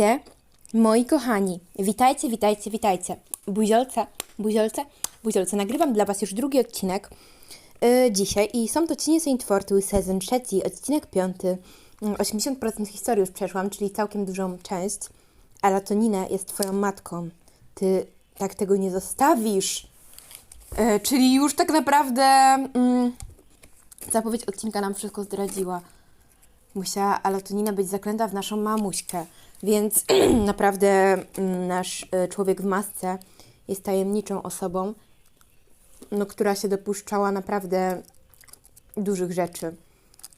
Witajcie, moi kochani. Witajcie, witajcie, witajcie. Buziolce, buziolce, buziolce. Nagrywam dla Was już drugi odcinek yy, dzisiaj i są to Cienie Saint Fortuny, sezon trzeci, odcinek piąty. Yy, 80% historii już przeszłam, czyli całkiem dużą część. A Latoninę jest Twoją matką. Ty tak tego nie zostawisz. Yy, czyli już tak naprawdę mm, zapowiedź odcinka nam wszystko zdradziła musiała Alatonina być zaklęta w naszą mamuśkę. Więc naprawdę mm, nasz y, człowiek w masce jest tajemniczą osobą, no, która się dopuszczała naprawdę dużych rzeczy.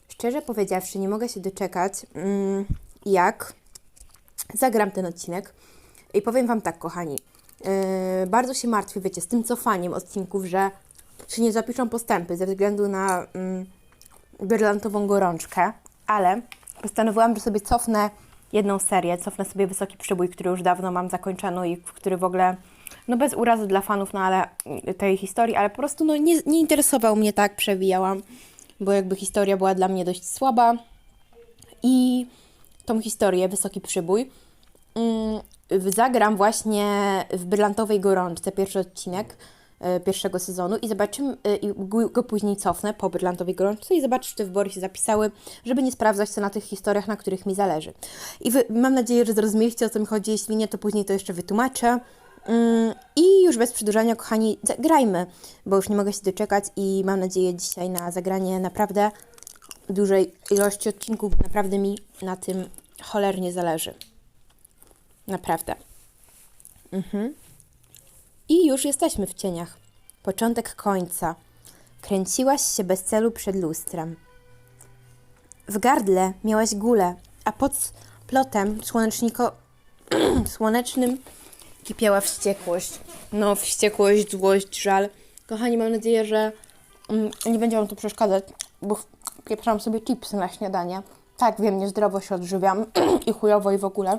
Szczerze powiedziawszy, nie mogę się doczekać, mm, jak zagram ten odcinek. I powiem Wam tak, kochani. Yy, bardzo się martwię, wiecie, z tym cofaniem odcinków, że się nie zapiszą postępy ze względu na mm, brylantową gorączkę, ale postanowiłam, że sobie cofnę jedną serię, cofnę sobie Wysoki Przybój, który już dawno mam zakończoną i który w ogóle, no bez urazy dla fanów, no ale y, tej historii, ale po prostu no nie, nie interesował mnie tak, przewijałam, bo jakby historia była dla mnie dość słaba. I tą historię, Wysoki Przybój, mm, zagram właśnie w Brylantowej Gorączce, pierwszy odcinek pierwszego sezonu i zobaczymy, e, i go go później cofnę po Brylantowej Gorączce i zobaczę, czy te wybory się zapisały, żeby nie sprawdzać co na tych historiach, na których mi zależy. I wy, mam nadzieję, że zrozumieliście, o co mi chodzi, jeśli nie, to później to jeszcze wytłumaczę. Mm, I już bez przedłużania, kochani, zagrajmy, bo już nie mogę się doczekać i mam nadzieję dzisiaj na zagranie naprawdę dużej ilości odcinków. Naprawdę mi na tym cholernie zależy. Naprawdę. Mhm. I już jesteśmy w cieniach. Początek końca. Kręciłaś się bez celu przed lustrem. W gardle miałaś gulę, a pod plotem słoneczniko... słonecznym kipiała wściekłość. No, wściekłość, złość, żal. Kochani, mam nadzieję, że mm, nie będzie Wam to przeszkadzać, bo pieprzam sobie chipsy na śniadanie. Tak, wiem, niezdrowo się odżywiam i chujowo i w ogóle.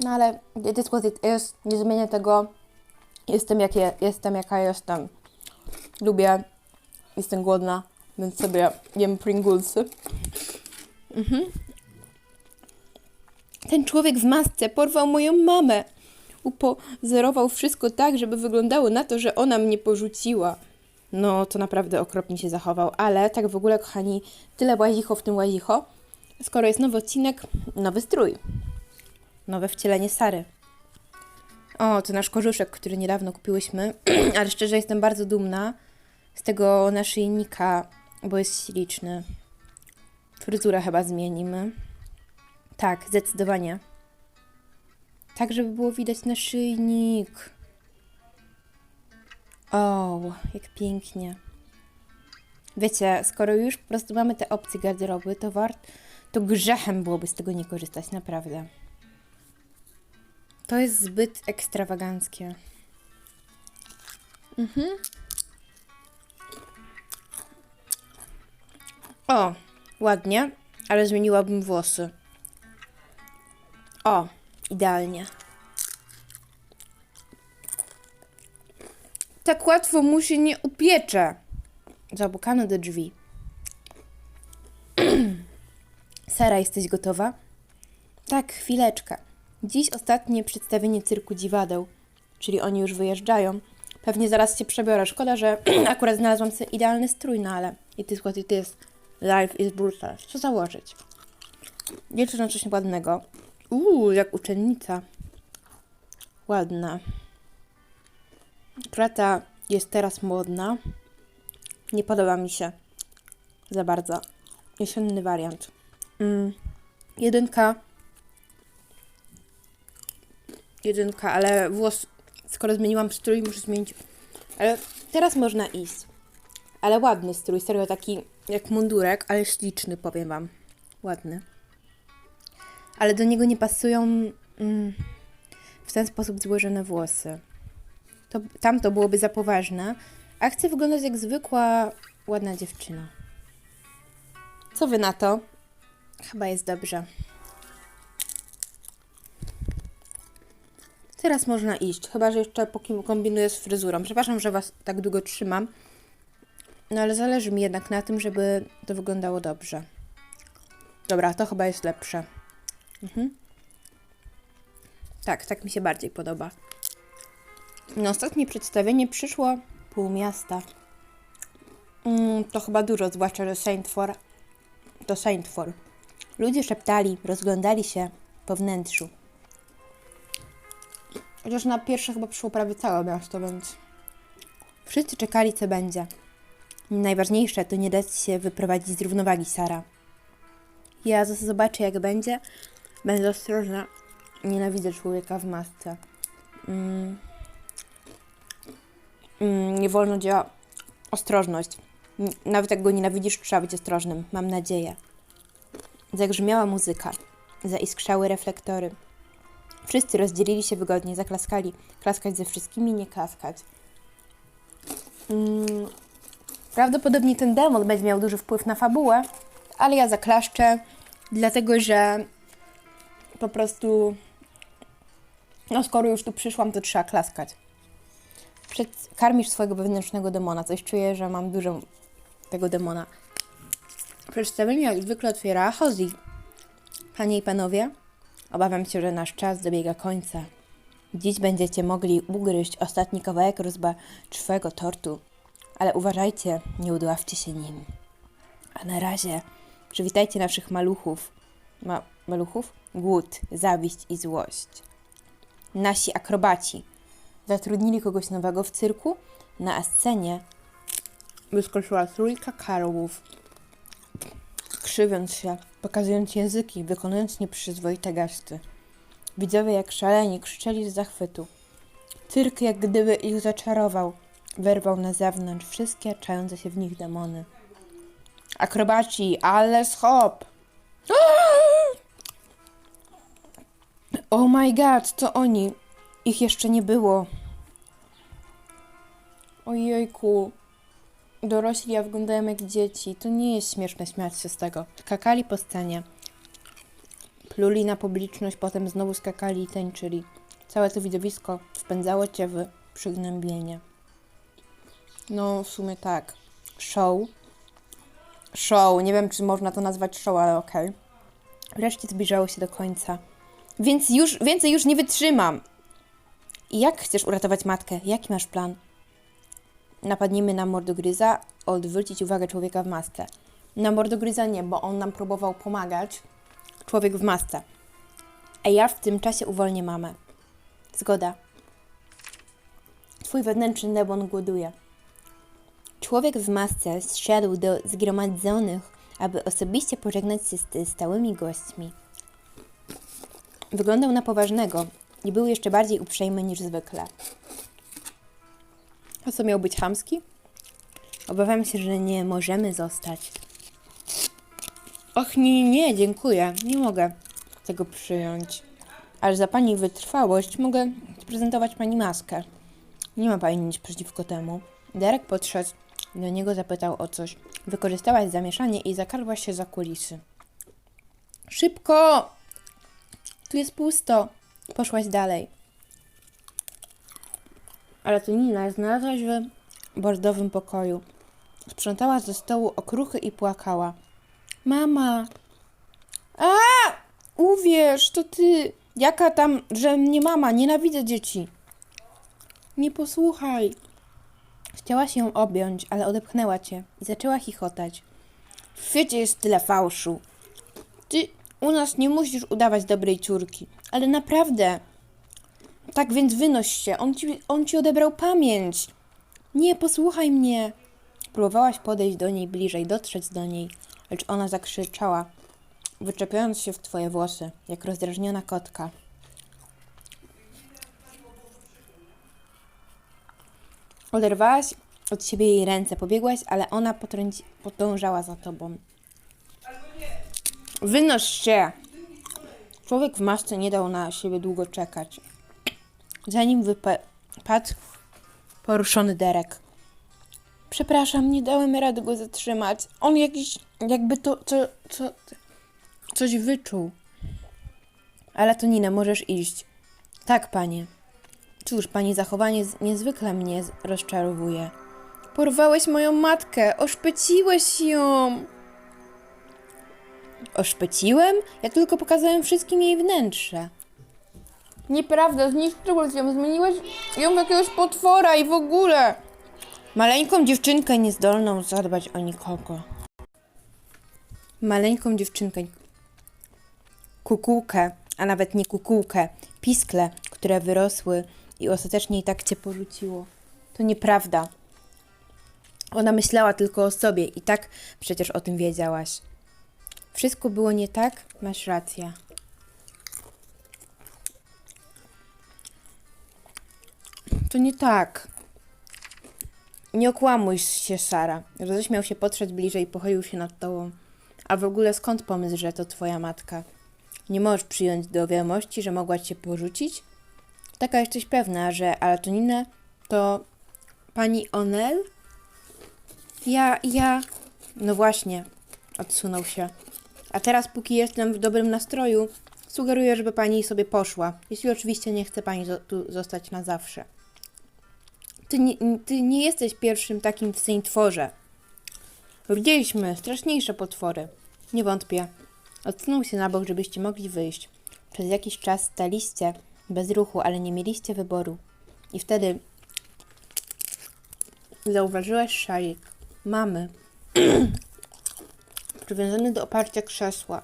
No ale it is what it is. Nie zmienię tego. Jestem, jakie, jestem jaka jestem. Lubię. Jestem głodna, więc sobie jem Pringlesy. Mhm. Ten człowiek w masce porwał moją mamę. Upozorował wszystko tak, żeby wyglądało na to, że ona mnie porzuciła. No, to naprawdę okropnie się zachował, ale tak w ogóle, kochani, tyle łazicho w tym łazicho. Skoro jest nowy odcinek, nowy strój. Nowe wcielenie Sary. O, to nasz korzuszek, który niedawno kupiłyśmy, ale szczerze jestem bardzo dumna z tego naszyjnika, bo jest śliczny. Fryzurę chyba zmienimy. Tak, zdecydowanie. Tak, żeby było widać naszyjnik. O, jak pięknie. Wiecie, skoro już po prostu mamy te opcje garderoby, to wart, to grzechem byłoby z tego nie korzystać, naprawdę. To jest zbyt ekstrawaganckie. Mhm. O, ładnie, ale zmieniłabym włosy. O, idealnie. Tak łatwo mu się nie upiecze. Zapukano do drzwi. Sara, jesteś gotowa? Tak, chwileczkę. Dziś ostatnie przedstawienie cyrku dziwadeł, czyli oni już wyjeżdżają. Pewnie zaraz się przebiorę. Szkoda, że akurat znalazłam sobie idealny strój, no ale it is what it is. Life is brutal. Co założyć? Liczę na coś ładnego. Uuu, jak uczennica. Ładna. Krata jest teraz modna. Nie podoba mi się za bardzo. Jesienny wariant. Mm. Jedynka. Jedynka, ale włos. Skoro zmieniłam strój, muszę zmienić. Ale teraz można iść. Ale ładny strój, serio taki jak mundurek, ale śliczny, powiem wam. Ładny. Ale do niego nie pasują mm, w ten sposób złożone włosy. To, tam to byłoby za poważne, a chcę wyglądać jak zwykła, ładna dziewczyna. Co wy na to? Chyba jest dobrze. Teraz można iść, chyba że jeszcze póki kombinuję z fryzurą. Przepraszam, że Was tak długo trzymam, no ale zależy mi jednak na tym, żeby to wyglądało dobrze. Dobra, to chyba jest lepsze. Mhm. Tak, tak mi się bardziej podoba. Na ostatnie przedstawienie przyszło pół miasta. Mm, to chyba dużo, zwłaszcza, że Saint-For to Saint-For. Ludzie szeptali, rozglądali się po wnętrzu. Chociaż na pierwsze chyba przyszło prawie całe miasto, więc... Wszyscy czekali, co będzie. Najważniejsze to nie dać się wyprowadzić z równowagi, Sara. Ja zobaczę, jak będzie. Będę ostrożna. Nienawidzę człowieka w masce. Mm. Mm, nie wolno działa. Ostrożność. Nawet jak go nienawidzisz, trzeba być ostrożnym. Mam nadzieję. Zagrzmiała muzyka. Zaiskrzały reflektory. Wszyscy rozdzielili się wygodnie, zaklaskali. Klaskać ze wszystkimi, nie klaskać. Mm, prawdopodobnie ten demon będzie miał duży wpływ na fabułę, ale ja zaklaszczę, dlatego że po prostu, no skoro już tu przyszłam, to trzeba klaskać. Przed, karmisz swojego wewnętrznego demona. Coś czuję, że mam dużo tego demona. Przedstawienie jak zwykle otwiera Hozi. Panie i panowie, obawiam się, że nasz czas dobiega końca. Dziś będziecie mogli ugryźć ostatni kawałek rozbaczwego tortu. Ale uważajcie, nie udławcie się nim. A na razie przywitajcie naszych maluchów. Ma maluchów? Głód, zawiść i złość. Nasi akrobaci zatrudnili kogoś nowego w cyrku. Na scenie wyskoczyła trójka karłów, krzywiąc się, pokazując języki, wykonując nieprzyzwoite gesty. Widzowie jak szaleni krzyczeli z zachwytu. Cyrk jak gdyby ich zaczarował, wyrwał na zewnątrz wszystkie czające się w nich demony. Akrobaci, ale hop! Oh my god, to oni! Ich jeszcze nie było. Ojejku. Dorośli, a wyglądają jak dzieci. To nie jest śmieszne śmiać się z tego. Skakali po scenie. Pluli na publiczność, potem znowu skakali i tańczyli. Całe to widowisko wpędzało cię w przygnębienie. No, w sumie tak. Show. Show. Nie wiem, czy można to nazwać show, ale okej. Wreszcie zbliżało się do końca. Więc już, więcej już nie wytrzymam. Jak chcesz uratować matkę? Jaki masz plan? Napadniemy na mordogryza, odwrócić uwagę człowieka w masce. Na mordogryza nie, bo on nam próbował pomagać. Człowiek w masce. A ja w tym czasie uwolnię mamę. Zgoda. Twój wewnętrzny demon głoduje. Człowiek w masce zszedł do zgromadzonych, aby osobiście pożegnać się z stałymi gośćmi. Wyglądał na poważnego i był jeszcze bardziej uprzejmy niż zwykle. A co miał być chamski? Obawiam się, że nie możemy zostać. Och, nie, nie, dziękuję. Nie mogę tego przyjąć. Ale za pani wytrwałość mogę sprezentować pani maskę. Nie ma pani nic przeciwko temu. Derek podszedł do niego, zapytał o coś. Wykorzystałaś zamieszanie i zakarłaś się za kulisy. Szybko! Tu jest pusto. Poszłaś dalej. Ale to Nina znalazłaś w bordowym pokoju. Sprzątała ze stołu okruchy i płakała. Mama! A! Uwierz, to ty! Jaka tam, że mnie mama, nienawidzę dzieci. Nie posłuchaj. Chciałaś ją objąć, ale odepchnęła cię i zaczęła chichotać. W świecie jest tyle fałszu. Ty u nas nie musisz udawać dobrej córki, ale naprawdę. Tak więc wynoś się, on ci, on ci odebrał pamięć. Nie, posłuchaj mnie. Próbowałaś podejść do niej bliżej, dotrzeć do niej, lecz ona zakrzyczała, wyczepiając się w twoje włosy, jak rozdrażniona kotka. Oderwałaś od siebie jej ręce, pobiegłaś, ale ona potrąci, podążała za tobą. Wynoś się! Człowiek w masce nie dał na siebie długo czekać. Zanim wypadł poruszony Derek. Przepraszam, nie dałem rady go zatrzymać. On jakiś, jakby to, co, co, coś wyczuł. Ale to Nina, możesz iść. Tak, panie. Cóż, pani zachowanie niezwykle mnie rozczarowuje. Porwałeś moją matkę, oszpeciłeś ją. Oszpeciłem? Ja tylko pokazałem wszystkim jej wnętrze. Nieprawda, zniszczyłeś ją, zmieniłeś ją w jakiegoś potwora i w ogóle. Maleńką dziewczynkę niezdolną zadbać o nikogo. Maleńką dziewczynkę. Kukułkę, a nawet nie kukułkę, piskle, które wyrosły i ostatecznie i tak cię porzuciło. To nieprawda. Ona myślała tylko o sobie i tak przecież o tym wiedziałaś. Wszystko było nie tak? Masz rację. To nie tak. Nie okłamuj się, Sara. Roześmiał się, podszedł bliżej i pochylił się nad tobą. A w ogóle skąd pomysł, że to twoja matka? Nie możesz przyjąć do wiadomości, że mogła cię porzucić? Taka jesteś pewna, że Alatoninę to pani Onel? Ja, ja... No właśnie, odsunął się. A teraz, póki jestem w dobrym nastroju, sugeruję, żeby pani sobie poszła. Jeśli oczywiście nie chce pani tu zostać na zawsze. Ty nie, ty nie jesteś pierwszym takim w Sejntworze. Widzieliśmy straszniejsze potwory. Nie wątpię. Odsunął się na bok, żebyście mogli wyjść. Przez jakiś czas staliście bez ruchu, ale nie mieliście wyboru. I wtedy zauważyłaś szalik mamy przywiązany do oparcia krzesła.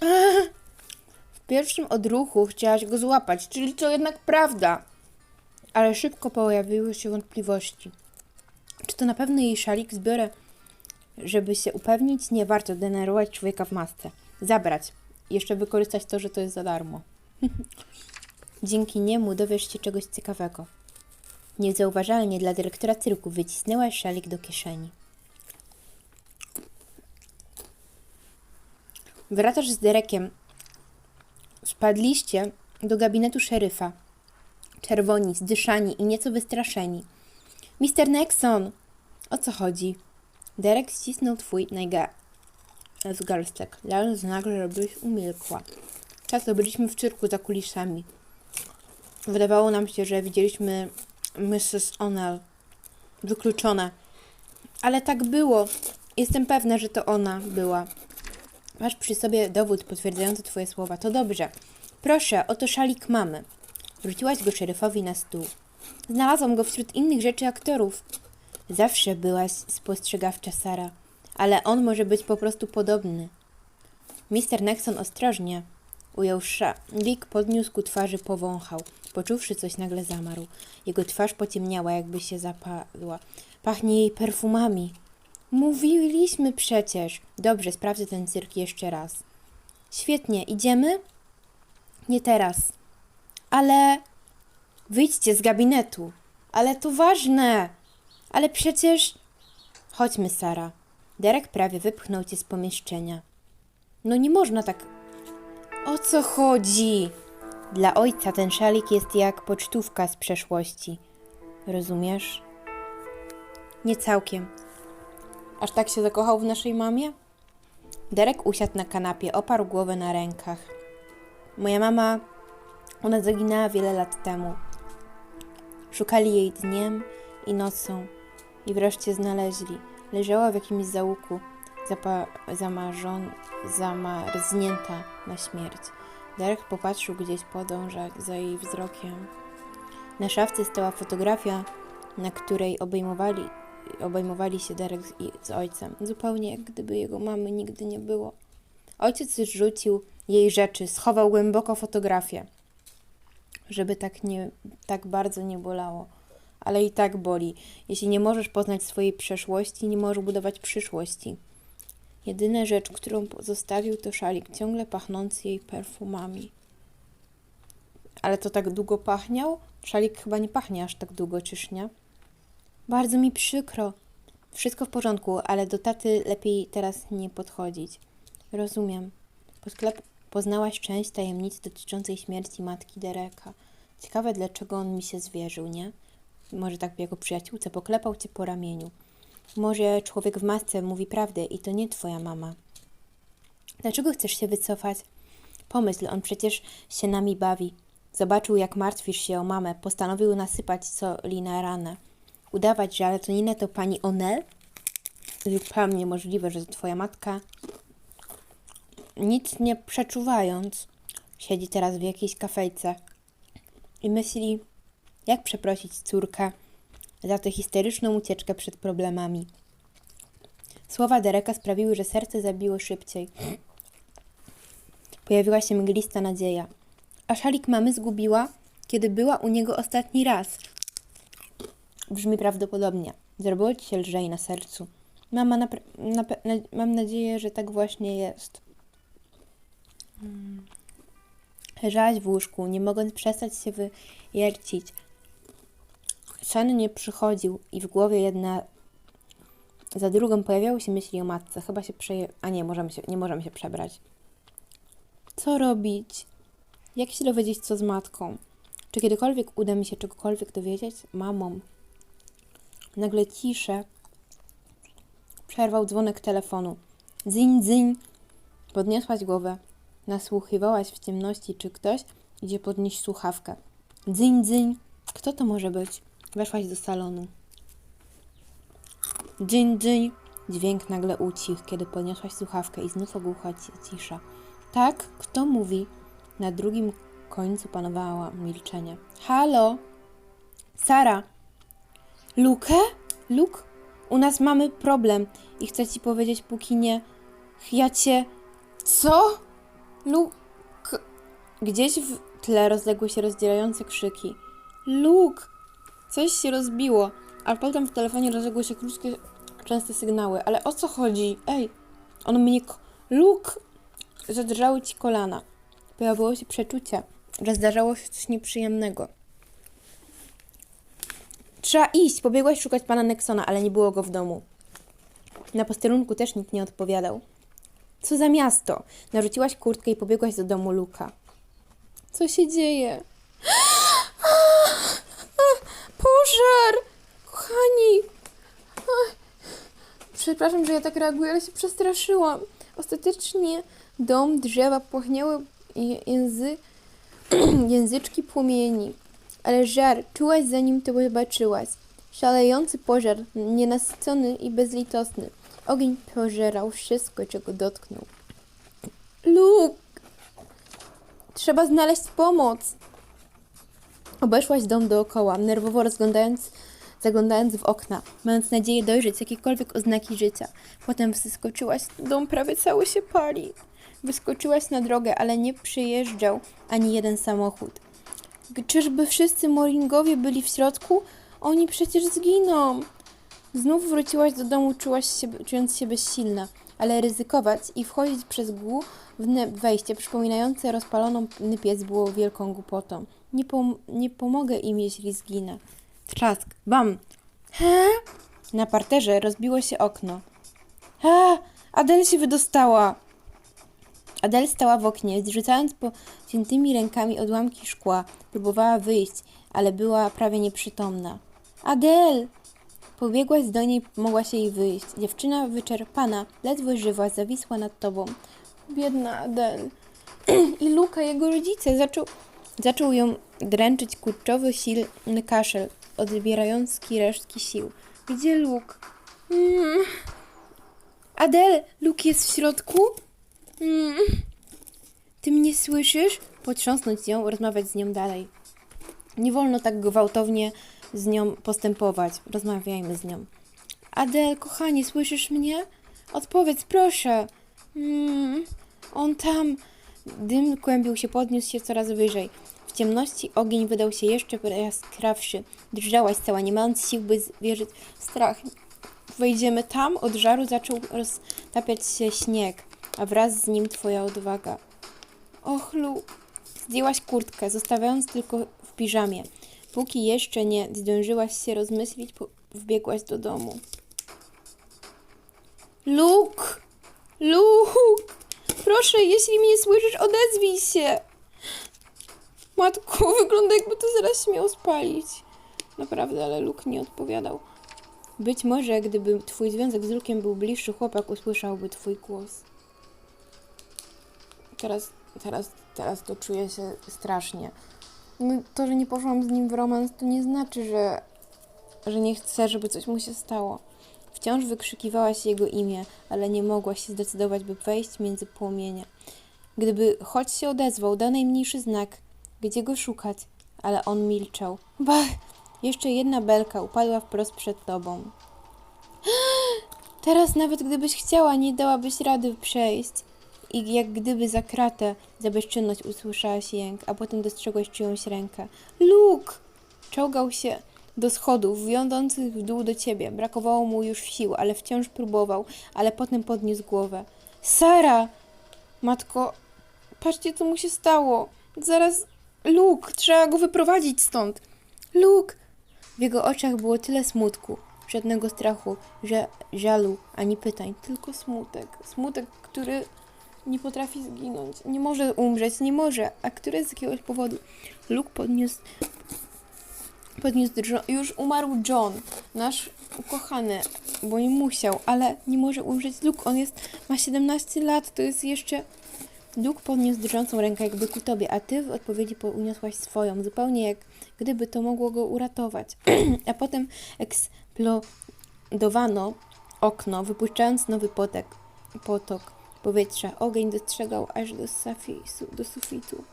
W pierwszym odruchu chciałaś go złapać, czyli to jednak prawda. Ale szybko pojawiły się wątpliwości. Czy to na pewno jej szalik zbiorę? Żeby się upewnić, nie warto denerwować człowieka w masce. Zabrać. Jeszcze wykorzystać to, że to jest za darmo. Dzięki niemu dowiesz się czegoś ciekawego. Niezauważalnie dla dyrektora cyrku wycisnęłaś szalik do kieszeni. Wracasz z Derekiem. Spadliście do gabinetu szeryfa. Czerwoni, zdyszani i nieco wystraszeni. Mister Nexon! O co chodzi? Derek ścisnął twój najga... z garstek. Lając nagle, żebyś umilkła. Często byliśmy w cyrku za kulisami. Wydawało nam się, że widzieliśmy Mrs. O'Neill. Wykluczone. Ale tak było. Jestem pewna, że to ona była. Masz przy sobie dowód potwierdzający twoje słowa. To dobrze. Proszę, oto szalik mamy. Wrzuciłaś go szeryfowi na stół. Znalazłam go wśród innych rzeczy aktorów. Zawsze byłaś spostrzegawcza, Sara, ale on może być po prostu podobny. Mister Nexon ostrożnie ujął szalik, podniósł ku twarzy, powąchał. Poczuwszy coś, nagle zamarł. Jego twarz pociemniała, jakby się zapadła. Pachnie jej perfumami. Mówiliśmy przecież. Dobrze, sprawdzę ten cyrk jeszcze raz. Świetnie, idziemy? Nie teraz. Ale wyjdźcie z gabinetu. Ale to ważne. Ale przecież. Chodźmy, Sara. Derek prawie wypchnął cię z pomieszczenia. No nie można tak. O co chodzi? Dla ojca ten szalik jest jak pocztówka z przeszłości. Rozumiesz? Nie całkiem. Aż tak się zakochał w naszej mamie? Derek usiadł na kanapie, oparł głowę na rękach. Moja mama, ona zaginęła wiele lat temu. Szukali jej dniem i nocą i wreszcie znaleźli. Leżała w jakimś załuku, zamarznięta na śmierć. Derek popatrzył gdzieś podążać za jej wzrokiem. Na szafce stała fotografia, na której obejmowali, obejmowali się Derek z, z ojcem, zupełnie jak gdyby jego mamy nigdy nie było. Ojciec rzucił jej rzeczy, schował głęboko fotografię, żeby tak, nie, tak bardzo nie bolało. Ale i tak boli. Jeśli nie możesz poznać swojej przeszłości, nie możesz budować przyszłości. Jedyna rzecz, którą zostawił, to szalik, ciągle pachnący jej perfumami. Ale to tak długo pachniał? Szalik chyba nie pachnie aż tak długo, czyż nie? Bardzo mi przykro. Wszystko w porządku, ale do taty lepiej teraz nie podchodzić. Rozumiem. Po sklep poznałaś część tajemnicy dotyczącej śmierci matki Dereka. Ciekawe, dlaczego on mi się zwierzył, nie? Może tak jako przyjaciółce poklepał cię po ramieniu. Może człowiek w masce mówi prawdę i to nie twoja mama. Dlaczego chcesz się wycofać? Pomyśl, on przecież się nami bawi. Zobaczył, jak martwisz się o mamę, postanowił nasypać soli na ranę. Udawać, że Aletonina to pani Onel? Zupełnie możliwe, że to twoja matka. Nic nie przeczuwając, siedzi teraz w jakiejś kafejce. i myśli, jak przeprosić córkę za tę histeryczną ucieczkę przed problemami. Słowa Dereka sprawiły, że serce zabiło szybciej. Pojawiła się mglista nadzieja. A szalik mamy zgubiła, kiedy była u niego ostatni raz. Brzmi prawdopodobnie. Zrobiło ci się lżej na sercu. Mama, napra- nape- na- mam nadzieję, że tak właśnie jest. Mm. Leżałaś w łóżku, nie mogąc przestać się wyjercić. Sen nie przychodził i w głowie jedna za drugą pojawiały się myśli o matce. Chyba się przeje... A nie, możemy się, nie możemy się przebrać. Co robić? Jak się dowiedzieć, co z matką? Czy kiedykolwiek uda mi się czegokolwiek dowiedzieć? Mamą. Nagle ciszę. Przerwał dzwonek telefonu. Dzyń, dzyń. Podniosłaś głowę. Nasłuchiwałaś w ciemności, czy ktoś idzie podnieść słuchawkę. Dzyń, dzyń. Kto to może być? Weszłaś do salonu. Dzyń, dzyń. Dźwięk nagle ucichł, kiedy podniosłaś słuchawkę i znów ogłuchła ci cisza. Tak? Kto mówi? Na drugim końcu panowała milczenie. Halo? Sara? Lukę? Luk? U nas mamy problem i chcę ci powiedzieć, póki nie... Ja cię... Co? Luk... Gdzieś w tle rozległy się rozdzierające krzyki. Luk! Coś się rozbiło, a potem w telefonie rozległy się krótkie, częste sygnały. Ale o co chodzi? Ej, on mnie... ko- Luk! Zadrżały ci kolana. Pojawiło się przeczucie, że zdarzało się coś nieprzyjemnego. Trzeba iść! Pobiegłaś szukać pana Nexona, ale nie było go w domu. Na posterunku też nikt nie odpowiadał. Co za miasto? Narzuciłaś kurtkę i pobiegłaś do domu Luka. Co się dzieje? Pożar! Kochani! Przepraszam, że ja tak reaguję, ale się przestraszyłam. Ostatecznie dom, drzewa płachniały je- języ... języczki płomieni. Ale żar czułaś zanim to zobaczyłaś. Szalejący pożar, nienasycony i bezlitosny. Ogień pożerał wszystko, czego dotknął. Luke! Trzeba znaleźć pomoc! Obeszłaś dom dookoła, nerwowo rozglądając, zaglądając w okna, mając nadzieję dojrzeć jakiekolwiek oznaki życia. Potem wyskoczyłaś, dom prawie cały się pali. Wyskoczyłaś na drogę, ale nie przyjeżdżał ani jeden samochód. Czyżby wszyscy Moringowie byli w środku? Oni przecież zginą. Znów wróciłaś do domu, czułaś się, czując się bezsilna, ale ryzykować i wchodzić przez główne wejście przypominające rozpaloną piec było wielką głupotą. Nie, pom- nie pomogę im, jeśli zginę. Trzask. Bam! He? Na parterze rozbiło się okno. A! Adel się wydostała! Adel stała w oknie, zrzucając pociętymi rękami odłamki szkła. Próbowała wyjść, ale była prawie nieprzytomna. Adel! Pobiegłaś do niej, mogła się jej wyjść. Dziewczyna wyczerpana, ledwo żywa, zawisła nad tobą. Biedna Adel. I Luka, jego rodzice, zaczął, zaczął ją dręczyć kurczowy, silny kaszel, odbierający resztki sił. Gdzie Luke? Mm. Adel, Luke jest w środku? Mm. Ty mnie słyszysz? Potrząsnąć ją, rozmawiać z nią dalej. Nie wolno tak gwałtownie z nią postępować. Rozmawiajmy z nią. Adel, kochanie, słyszysz mnie? Odpowiedz, proszę. Mm, on tam. Dym kłębił się, podniósł się coraz wyżej. W ciemności ogień wydał się jeszcze jaskrawszy. Drżałaś cała, nie mając sił, by zwierzyć strach. Wejdziemy tam, od żaru zaczął roztapiać się śnieg, a wraz z nim twoja odwaga. Och, Lu, zdjęłaś kurtkę, zostawiając tylko w piżamie. Póki jeszcze nie zdążyłaś się rozmyślić, wbiegłaś do domu. Luke! Luke! Proszę, jeśli mnie słyszysz, odezwij się! Matko, wygląda jakby to zaraz się spalić. Naprawdę, ale Luke nie odpowiadał. Być może, gdyby twój związek z Lukiem był bliższy, chłopak usłyszałby twój głos. Teraz, teraz, teraz to czuję się strasznie. No, to, że nie poszłam z nim w romans, to nie znaczy, że, że nie chcę, żeby coś mu się stało. Wciąż wykrzykiwałaś jego imię, ale nie mogłaś się zdecydować, by wejść między płomienie. Gdyby choć się odezwał, dał najmniejszy znak, gdzie go szukać, ale on milczał. Bah! Jeszcze jedna belka upadła wprost przed tobą. Teraz nawet gdybyś chciała, nie dałabyś rady przejść. I jak gdyby za kratę, za bezczynność usłyszałaś jęk, a potem dostrzegłaś czyjąś rękę. Luke! Czołgał się do schodów, wiodących w dół do ciebie. Brakowało mu już sił, ale wciąż próbował, ale potem podniósł głowę. Sara! Matko, patrzcie, co mu się stało. Zaraz, Luke, trzeba go wyprowadzić stąd. Luke! W jego oczach było tyle smutku, żadnego strachu, że żalu, ani pytań, tylko smutek. Smutek, który nie potrafi zginąć, nie może umrzeć, nie może, a który z jakiegoś powodu. Luke podniósł, podniósł już umarł John, nasz ukochany, bo nie musiał, ale nie może umrzeć Luke, on jest, ma 17 lat, to jest jeszcze... Luke podniósł drżącą rękę jakby ku tobie, a ty w odpowiedzi uniosłaś swoją, zupełnie jak gdyby to mogło go uratować. a potem eksplodowano okno, wypuszczając nowy potek, potok powietrza. Ogień dostrzegał aż do, safisu, do sufitu.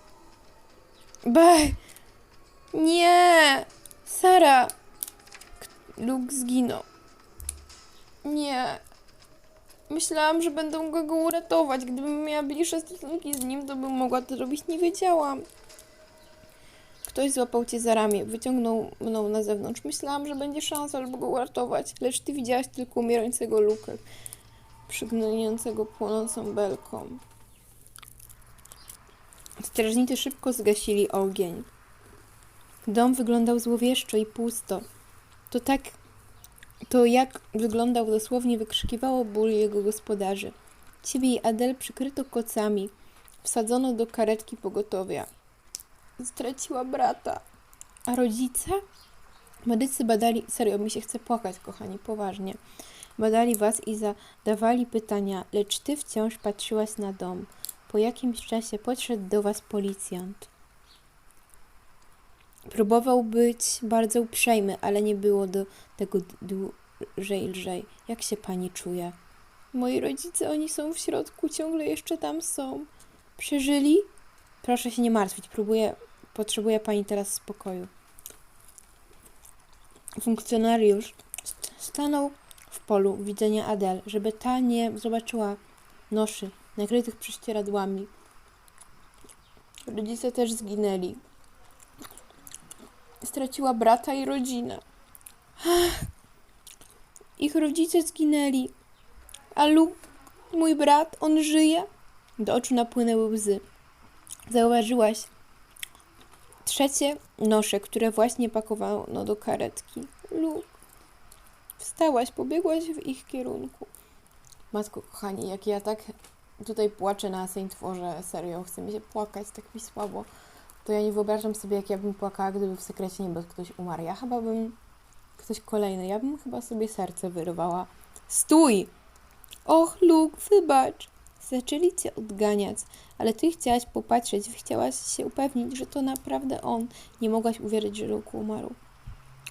Baj! Nie! Sara! Luke zginął. Nie. Myślałam, że będę mogła go uratować. Gdybym miała bliższe stosunki z nim, to bym mogła to robić. Nie wiedziałam. Ktoś złapał cię za ramię, wyciągnął mną na zewnątrz. Myślałam, że będzie szansa, żeby go uratować, lecz ty widziałaś tylko umierającego Lukę, przygnębiającego płonącą belką. Strażnicy szybko zgasili ogień. Dom wyglądał złowieszczo i pusto. To tak, to jak wyglądał dosłownie wykrzykiwało ból jego gospodarzy. Ciebie i Adel przykryto kocami. Wsadzono do karetki pogotowia. Straciła brata. A rodzice? Medycy badali, serio mi się chce płakać, kochani, poważnie. Badali was i zadawali pytania, lecz ty wciąż patrzyłaś na dom. Po jakimś czasie podszedł do was policjant. Próbował być bardzo uprzejmy, ale nie było do tego dłużej lżej. Jak się pani czuje? Moi rodzice, oni są w środku, ciągle jeszcze tam są. Przeżyli? Proszę się nie martwić, próbuję, potrzebuje pani teraz spokoju. Funkcjonariusz st- stanął polu widzenia Adel, żeby ta nie zobaczyła noszy nakrytych prześcieradłami. Rodzice też zginęli. Straciła brata i rodzinę. Ich rodzice zginęli. A Lu, mój brat, on żyje? Do oczu napłynęły łzy. Zauważyłaś trzecie nosze, które właśnie pakowano do karetki. Lu, wstałaś, pobiegłaś w ich kierunku. Matko, kochani, jak ja tak tutaj płaczę na Sejntworze, serio, chce mi się płakać, tak mi słabo, to ja nie wyobrażam sobie, jak ja bym płakała, gdyby w sekrecie niebo ktoś umarł. Ja chyba bym, ktoś kolejny, ja bym chyba sobie serce wyrwała. Stój! Och, Luke, wybacz! Zaczęli cię odganiać, ale ty chciałaś popatrzeć, chciałaś się upewnić, że to naprawdę on. Nie mogłaś uwierzyć, że Luke umarł.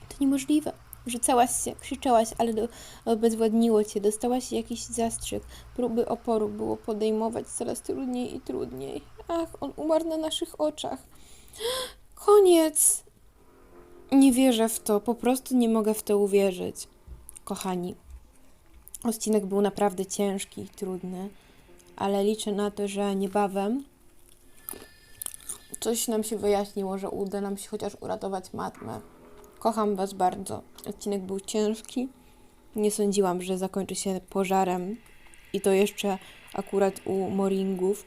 To niemożliwe. Rzucałaś się, krzyczałaś, ale do, obezwładniło cię. Dostałaś jakiś zastrzyk. Próby oporu było podejmować coraz trudniej i trudniej. Ach, on umarł na naszych oczach. Koniec! Nie wierzę w to, po prostu nie mogę w to uwierzyć. Kochani, odcinek był naprawdę ciężki i trudny, ale liczę na to, że niebawem coś nam się wyjaśniło, że uda nam się chociaż uratować matmę. Kocham Was bardzo. Odcinek był ciężki. Nie sądziłam, że zakończy się pożarem i to jeszcze akurat u Moringów.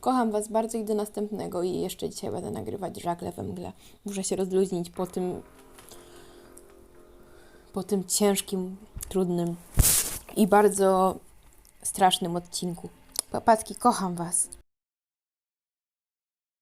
Kocham Was bardzo i do następnego. I jeszcze dzisiaj będę nagrywać żagle we mgle. Muszę się rozluźnić po tym, po tym ciężkim, trudnym i bardzo strasznym odcinku. Papatki, kocham Was.